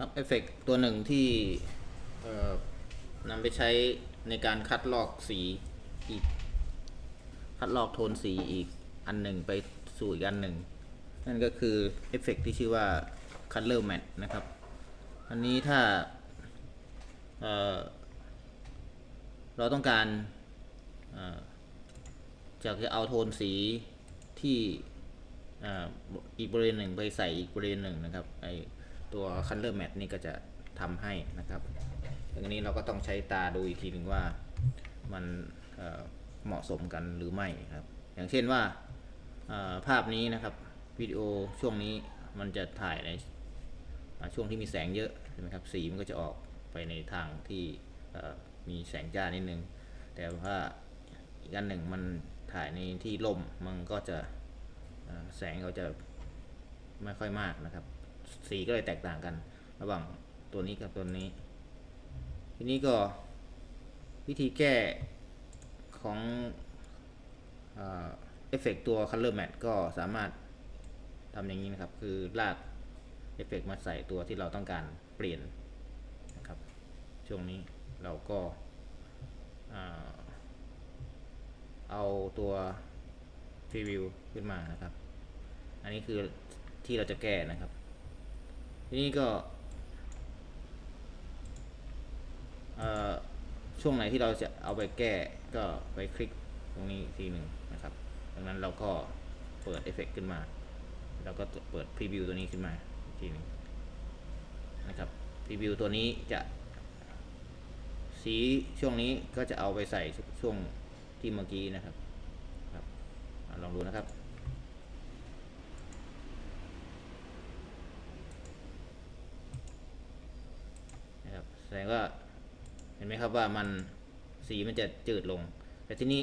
รับเอฟเฟกต์ตัวหนึ่งที่นำไปใช้ในการคัดลอกสีอีก คัดลอกโทนสีอีกอันหนึ่งไปสู่อีกอันหนึ่ง นั่นก็คือเอฟเฟกต์ที่ชื่อว่า Color Mat นะครับ อันนี้ถ้าเเราต้องการจะเอาโทนสีที่อีกบริเวณหนึ่งไปใส่อีกบริเวณหนึ่งนะครับไอ ตัว Color Matte นี่ก็จะทำให้นะครับดังนี้เราก็ต้องใช้ตาดูอีกทีหนึ่งว่ามันเเหมาะสมกันหรือไม่ครับ อย่างเช่นว่าภาพนี้นะครับวิดีโอช่วงนี้มันจะถ่ายในช่วงที่มีแสงเยอะใช่ไหมครับสีมันก็จะออกไปในทางที่มีแสงจ้านิดนึง แต่ว่าอีกอันหนึ่งมันถ่ายในที่ร่มมันก็จะแสงเขาจะไม่ค่อยมากนะครับ สีก็เลยแตกต่างกัน ระหว่างตัวนี้กับตัวนี้ ทีนี้ก็วิธีแก้ของเอฟเฟกตัว Color Matte ก็สามารถทำอย่างนี้นะครับ คือลากเอฟเฟกต์มาใส่ตัวที่เราต้องการเปลี่ยนนะครับ ช่วงนี้เราก็เอาตัวพรีวิวขึ้นมานะครับ อันนี้คือที่เราจะแก้นะครับ นี้ก็ช่วงไหนที่เราจะเอาไปแก้ก็ไปคลิกตรงนี้ทีหนึ่งนะครับดังนั้นเราก็เปิดเอฟเฟกต์ขึ้นมาเราก็เปิดพรีวิวตัวนี้ขึ้นมาทีหนึงนะครับพรีวิวตัวนี้จะสีช่วงนี้ก็จะเอาไปใส่ช่วงที่เมื่อกี้นะครับครับลองดูนะครับ นะครับแส ดงว่าเห็นไหมครับว่ามันสีมันจะจืดลง แต่ทีนี้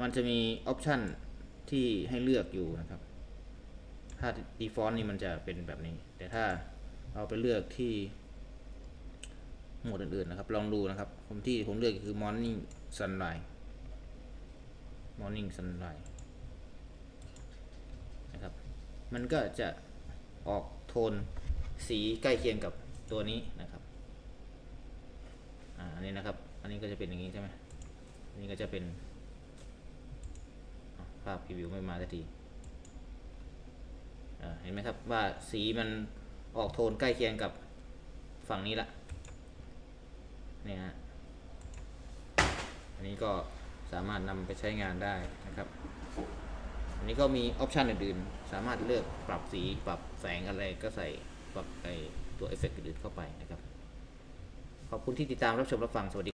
มันจะมีออปชันที่ให้เลือกอยู่นะครับ ถ้า default นี่มันจะเป็นแบบนี้ แต่ถ้าเราไปเลือกที่โหมดอื่นๆนะครับ ลองดูนะครับ ผมที่ผมเลือกคือ morning sunrise morning sunrise นะครับ มันก็จะออกโทนสีใกล้เคียงกับตัวนี้นะครับ อันนี้นะครับ อันนี้ก็จะเป็นอย่างนี้ใช่ไหมอันนี้ก็จะเป็นภาพพรีวิวไม่มาสักทีเห็นไหมครับว่าสีมันออกโทนใกล้เคียงกับฝั่งนี้ละนี่ฮะอันนี้ก็สามารถนำไปใช้งานได้นะครับ อันนี้ก็มีออปชันอื่นๆ สามารถเลือกปรับสีปรับแสงอะไรก็ใส่ปรับไอตัวเอฟเฟกต์อื่นๆเข้าไปนะครับ ขอบคุณที่ติดตามรับชมรับฟังสวัสดี